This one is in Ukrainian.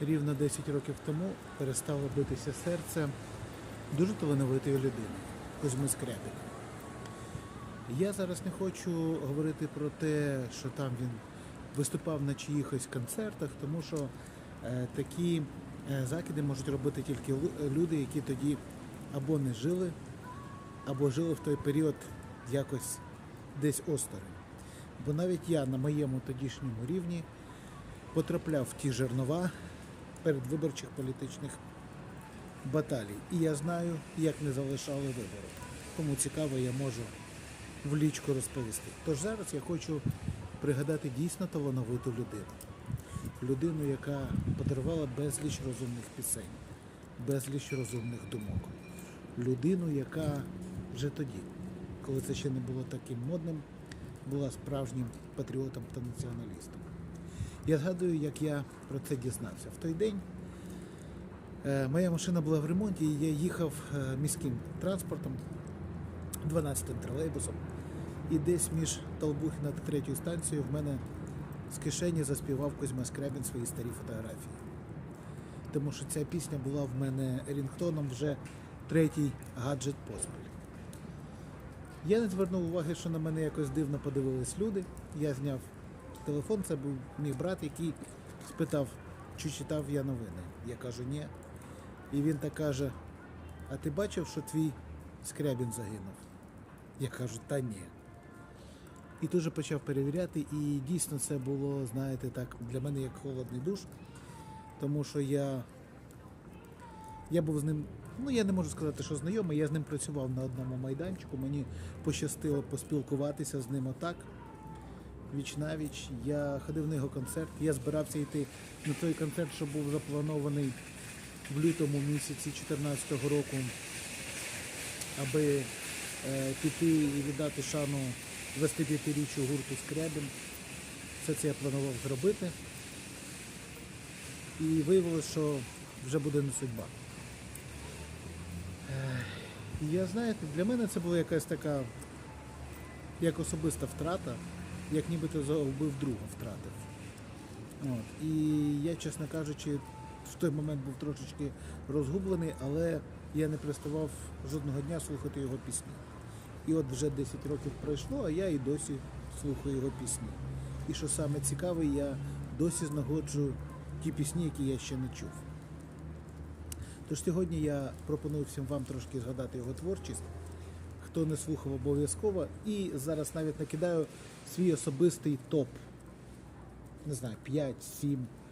рівно 10 років тому перестало битися серце дуже талановитої людини Кузьми Скрябіна. Я зараз не хочу говорити про те, що там він виступав на чиїхось концертах, тому що е, такі е, закиди можуть робити тільки люди, які тоді або не жили, або жили в той період якось десь осторонь. Бо навіть я на моєму тодішньому рівні потрапляв в ті жернова передвиборчих політичних баталій. І я знаю, як не залишали вибори. Кому цікаво, я можу в лічку розповісти. Тож зараз я хочу пригадати дійсно талановиту людину. Людину, яка подарувала безліч розумних пісень, безліч розумних думок. Людину, яка вже тоді, коли це ще не було таким модним, була справжнім патріотом та націоналістом. Я згадую, як я про це дізнався. В той день е, моя машина була в ремонті, і я їхав е, міським транспортом 12-м тролейбусом. І десь між Толбухіна та третьою станцією в мене з кишені заспівав Кузьма Скрябін свої старі фотографії. Тому що ця пісня була в мене рінгтоном вже третій гаджет поспіль. Я не звернув уваги, що на мене якось дивно подивились люди. Я зняв телефон, це був мій брат, який спитав, чи читав я новини. Я кажу, ні. І він так каже: А ти бачив, що твій скрябін загинув? Я кажу, та ні. І тут почав перевіряти, і дійсно це було, знаєте, так, для мене як холодний душ, тому що я, я був з ним, ну я не можу сказати, що знайомий, я з ним працював на одному майданчику, мені пощастило поспілкуватися з ним отак. Віч навіч, я ходив на його концерт, я збирався йти на той концерт, що був запланований в лютому місяці 2014 року, аби е, піти і віддати шану 25-річчю гурту Скрябін. Все це я планував зробити. І виявилося, що вже буде не судьба. Е, я, знаєте, для мене це була якась така як особиста втрата, як нібито загубив друга втратив. От. І я, чесно кажучи, в той момент був трошечки розгублений, але я не переставав жодного дня слухати його пісні. І от вже 10 років пройшло, а я і досі слухаю його пісні. І що саме цікаве, я досі знаходжу ті пісні, які я ще не чув. Тож сьогодні я пропоную всім вам трошки згадати його творчість. Хто не слухав обов'язково, і зараз навіть накидаю свій особистий топ. Не знаю, 5-7